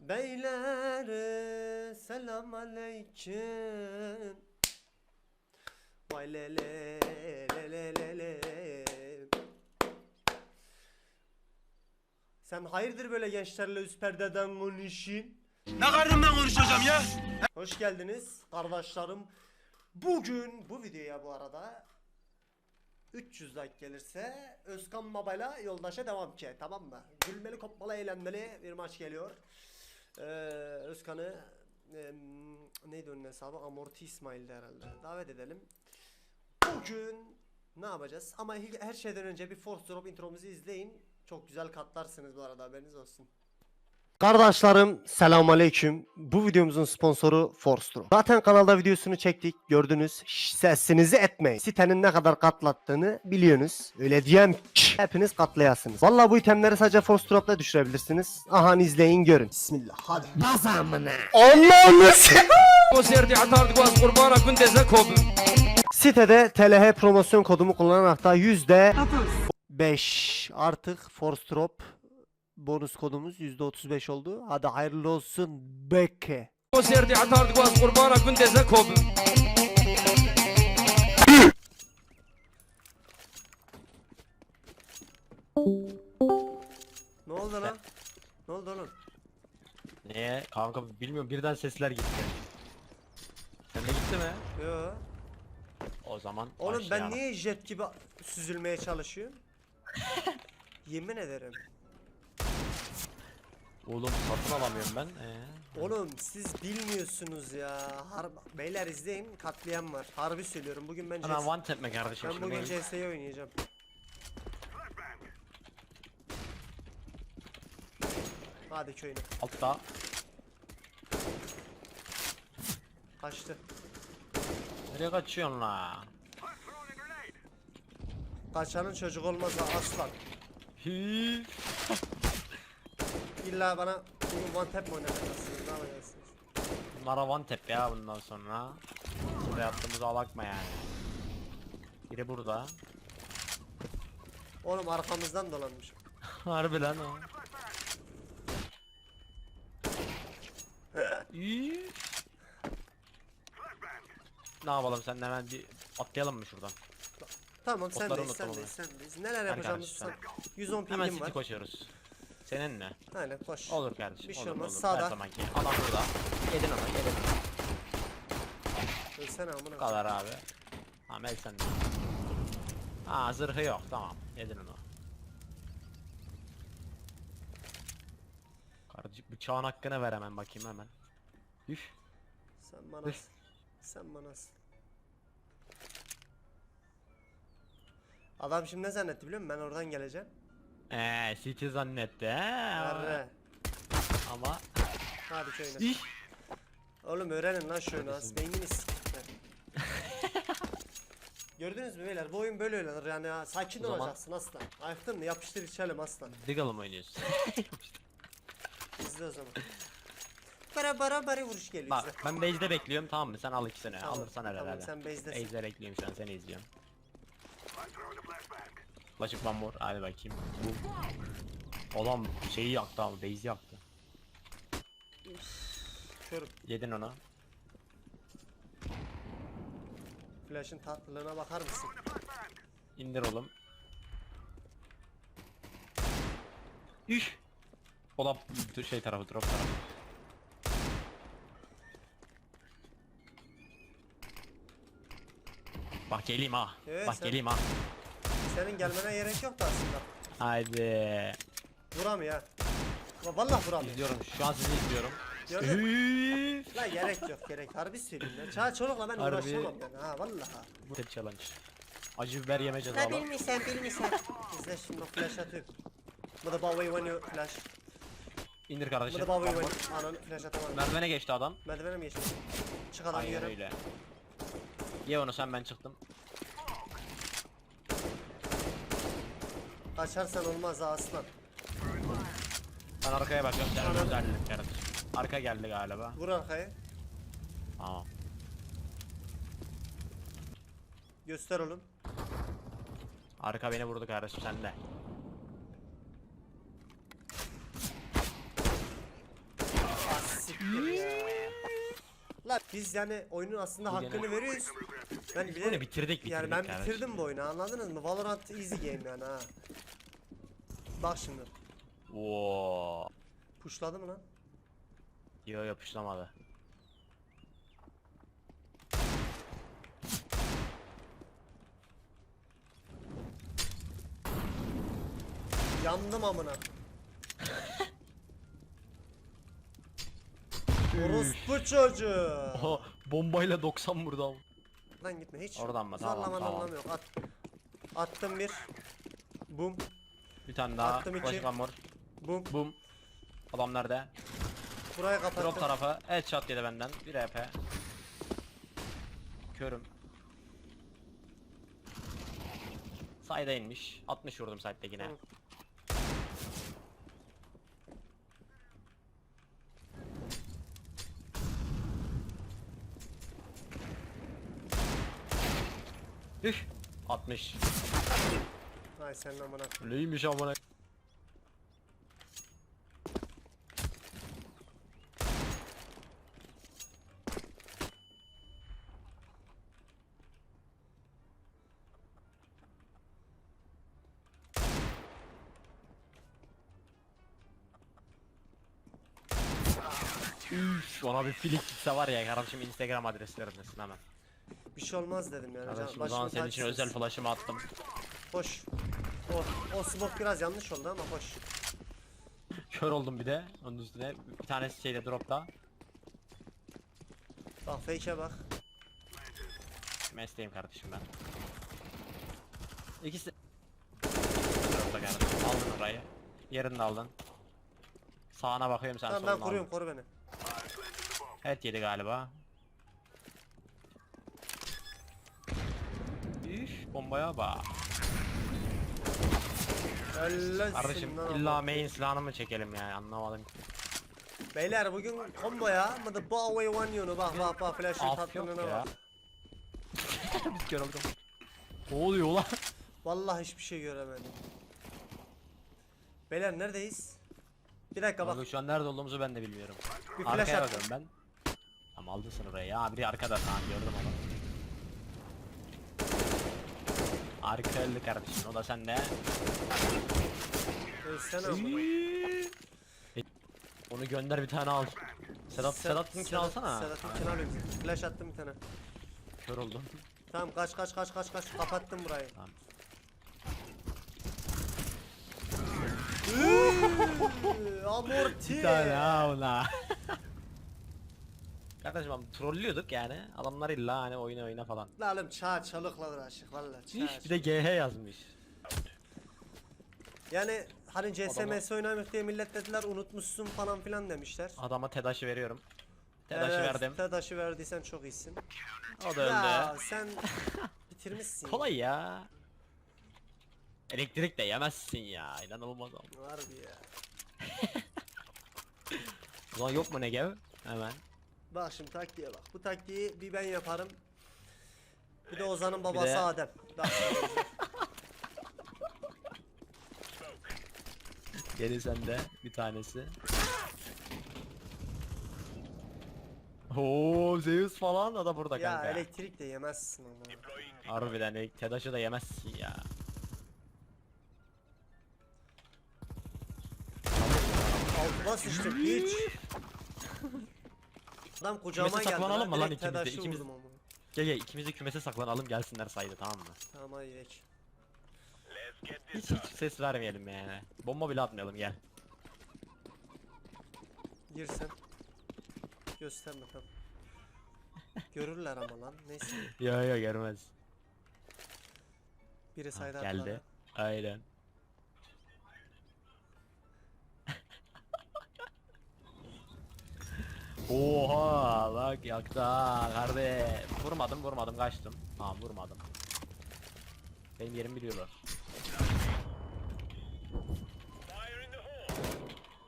Beyler selam aleyküm Vay le le le le le le Sen hayırdır böyle gençlerle üst perdeden konuşun? Ne karnımdan konuşacağım ya? Hoş geldiniz kardeşlerim. Bugün bu videoya bu arada 300 like gelirse Özkan Baba'yla yoldaşa devam ki tamam mı? Gülmeli kopmalı eğlenmeli bir maç geliyor. Ee, Özkan'ı em, neydi onun hesabı? Amorti İsmail'di herhalde. Davet edelim. Bugün ne yapacağız? Ama her şeyden önce bir Force Drop intromuzu izleyin. Çok güzel katlarsınız bu arada haberiniz olsun. Kardeşlerim selamun aleyküm. Bu videomuzun sponsoru Forstro. Zaten kanalda videosunu çektik gördünüz. Sesinizi etmeyin. Sitenin ne kadar katlattığını biliyorsunuz. Öyle diyen hepiniz katlayasınız. Valla bu itemleri sadece Forstrop'la düşürebilirsiniz. Aha izleyin görün. Bismillah hadi. Bazamına. Allah'ını Sitede TLH promosyon kodumu kullanarak da yüzde... 5 artık Forstrop bonus kodumuz %35 oldu. Hadi hayırlı olsun Bekke. Ne oldu lan? Ne oldu oğlum? Niye? Kanka bilmiyorum birden sesler gitti. Sen de gitti mi? Yo. O zaman Oğlum ben niye jet gibi süzülmeye çalışıyorum? Yemin ederim. Oğlum satın alamıyorum ben. Ee, Oğlum siz bilmiyorsunuz ya. Har Beyler izleyin katliam var. Harbi söylüyorum. Bugün ben Ana CS one tap mi kardeşim ben şimdi? bugün benim? Oynayacağım. Hadi köyüne. Altta. Kaçtı. Nereye kaçıyorsun la? Kaçanın çocuk olmaz ha, aslan. Hii. İlla bana bunu one tap mi oynatacaksınız? Ne yapacaksınız? Bunlara one tap ya bundan sonra. Burada yaptığımıza bakma yani. Biri burada. Oğlum arkamızdan dolanmış. Harbi lan o. Ne yapalım sen hemen bir atlayalım mı şuradan? Tamam Otları sendeyiz unutalım sendeyiz sendeyiz. Neler Hadi yapacağımızı sen. kardeşim, 110 Hemen pingim city var. koşuyoruz. Senin mi? Aynen koş. Olur kardeşim. Bir şey olur, olmaz. olur. Sağda. Her zamanki. Adam burada. Yedin onu yedin. Ölsene amına. Bu kadar abi. Amel sen de. Ha zırhı yok tamam. Yedin onu. Kardeşim bıçağın hakkını ver hemen bakayım hemen. Üf. Sen bana. Sen bana. Adam şimdi ne zannetti biliyor musun? Ben oradan geleceğim. Eee city zannetti he. Arre. Ama. Hadi köyüne. İh. Oğlum öğrenin lan şu oyunu az. Beynini. Gördünüz mü beyler? Bu oyun böyle oynanır yani ha. Sakin O zaman- olacaksın aslan. Ayıktın mı? Yapıştır içelim aslan. Diggle mı oynuyorsun? İzle o zaman. Bara bara bara vuruş geliyor Bak ben base'de bekliyorum tamam mı? Sen al ikisini. Tamam, Alırsan tamam, helal. sen base'desin. Base'de bekliyorum şu an seni izliyorum. Flash'ık one more. Hadi bakayım. Bu. Adam şeyi yaktı abi. Base'i yaktı. Körüm. Yedin onu. Flash'ın tatlılığına bakar mısın? İndir oğlum. Üş. O da şey tarafı drop tarafı. Bak geleyim ha. Evet, Bak sen- geleyim ha. Senin gelmene gerek yoktu aslında. Haydi. Vuramıyor ha. Va- Vallahi vuramıyor. İzliyorum. Şu an sizi izliyorum. Gördün mü? Lan gerek yok gerek. Harbi söyleyeyim ya. Çağ çolukla ben Harbi. uğraşamam yani ha vallahi. Bu tek challenge. Acı biber yeme Ne cezalı. bilmişsen bilmişsen. İzle şimdi flash atıyorum. Bu da bavayı oynuyor flash. İndir Bu kardeşim. da bavayı Bak, oynuyor. Ananı flash atamadım. Merdivene geçti adam. Merdivene mi geçti? Çık adam Aynen öyle. Ye onu sen ben çıktım. Kaçarsan olmaz ha aslan. Ben arkaya bakıyorum. Sen özellik kardeşim. Arka geldi galiba. Vur arkaya. Tamam. Göster oğlum. Arka beni vurdu kardeşim sen de. La biz yani oyunun aslında hakkını veriyoruz. Ben Biz bile bunu bitirdik bitirdik yani ben kardeşim. bitirdim bu oyunu anladınız mı? Valorant easy game yani ha. Bak şimdi. Oo. Pushladı mı lan? Yo yapışlamadı. Yandım amına. Orospu çocuğu. Oha bombayla 90 vurdu ama. Lan gitme hiç. Oradan mı? Tamam, Zorlamanın tamam. anlamı yok. At. Attım bir. Bum. Bir tane daha. Attım iki. Flash mor. Bum. Bum. Adam nerede? Burayı kapattım. Drop tarafı. Headshot yedi benden. Bir EP. Körüm. Sayda inmiş. 60 vurdum side'de yine. Tamam. Üh. 60. Ay sen amına. Neymiş amına. Üf, ona bir filik gitse var ya kardeşim Instagram adreslerindesin hemen. Bir şey olmaz dedim yani. Kardeşim o Başımın zaman senin için özel flash'ımı attım. Hoş. O, o smoke biraz yanlış oldu ama hoş. Kör oldum bir de onun üstüne. Bir tanesi şeyde dropta. Bak fake'e bak. Mesleğim kardeşim ben. İkisi... Dropta kardeşim aldın orayı. Yerini de aldın. Sağına bakıyorum sen Tamam soluna ben koruyorum koru beni. Evet yedi galiba. Üf bombaya bak. Helal Kardeşim illa main silahını mı çekelim yani anlamadım. Beyler bugün combo ya. Ama the Huawei one yunu bak bak bak flash'ın Af yok tatlılığına ya. bak. Biz kör. Ne oluyor lan? Vallahi hiçbir şey göremedim. Beyler neredeyiz? Bir dakika bak. Bak şu an nerede olduğumuzu ben de bilmiyorum. Bir flash Arkaya bakıyorum ben. Tamam aldın sen orayı ya. Biri arkada tamam gördüm onu. Arka öldü kardeşim o da sende. Ölsene amına. Onu gönder bir tane al. Sedat Sed- Sedat'ınkini Sedat- alsana. Sedat'ınkini alıyorum. Flash attım bir tane. Kör oldum. Tamam kaç kaç kaç kaç kaç kapattım burayı. Tamam. Amorti. Bir tane ha ona. Kardeşim abi trollüyorduk yani. Adamlar illa hani oyna oyna falan. La oğlum çağ çalıkla uğraşık valla çağ. Hiç bir de GH yazmış. Yani hani CS Adama- oynamıyor diye millet dediler unutmuşsun falan filan demişler. Adama TEDAŞ'ı veriyorum. TEDAŞ'ı Evet, verdim. Tedaşı verdiysen çok iyisin. O da Ya öldü. sen bitirmişsin. Kolay ya. Elektrik de yemezsin ya. İnanılmaz ama. Harbi ya. Zaman yok mu Negev? Hemen. Bak şimdi taktiğe bak. Bu taktiği bir ben yaparım. Bir de Ozan'ın babası de- Adem. Bak. Geri sende bir tanesi. Oo Zeus falan o da burada ya kanka. elektrik de yemezsin onu. Harbiden e, TEDAŞ'ı da yemezsin ya. Altıma sıçtık hiç. Adam kucağıma Kümese geldi. saklanalım mı lan direkt ikimiz de? tedaşı İkimiz- vurdum onu. Gel gel ikimiz de kümese saklanalım gelsinler saydı tamam mı? Tamam hadi gidelim. Hiç hiç ses vermeyelim yani. Bomba bile atmayalım gel. Gir sen. Gösterme tamam. Görürler ama lan. Neyse. Yo yo görmez. Biri Ha, saydı geldi. Aynen. Oha bak yaktı ha kardeş. Vurmadım vurmadım kaçtım. Tamam vurmadım. Benim yerimi biliyorlar.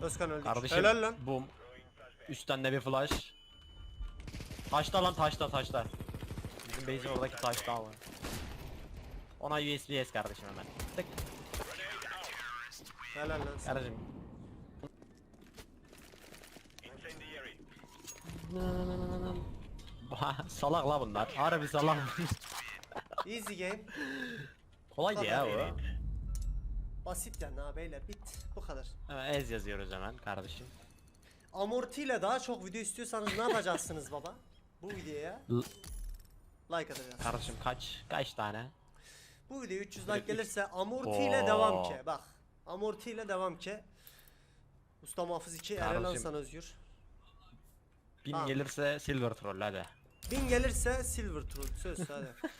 Özkan öldü. Kardeşim Helal lan. bum. Üstten de bir flash. Taşta lan taşta taşta. Bizim base'in oradaki taşta ama. Ona USBS kardeşim hemen. Tık. Helal lan. Kardeşim. salak la bunlar. Harbi salak. Easy game. Kolaydı ya bu. Basit yani ha beyler bit. Bu kadar. Evet, ez yazıyoruz hemen kardeşim. Amortiyle daha çok video istiyorsanız ne yapacaksınız baba? Bu videoya like atacaksınız. Kardeşim kaç kaç tane? Bu video 300 like gelirse amortiyle Oo. devam ki. Bak. Amortiyle devam ki. Usta Muhafız 2 Erelen Kardeşim. sana özgür. Bin Tamam. gelirse silver troll hadi. 1000 gelirse silver troll söz hadi.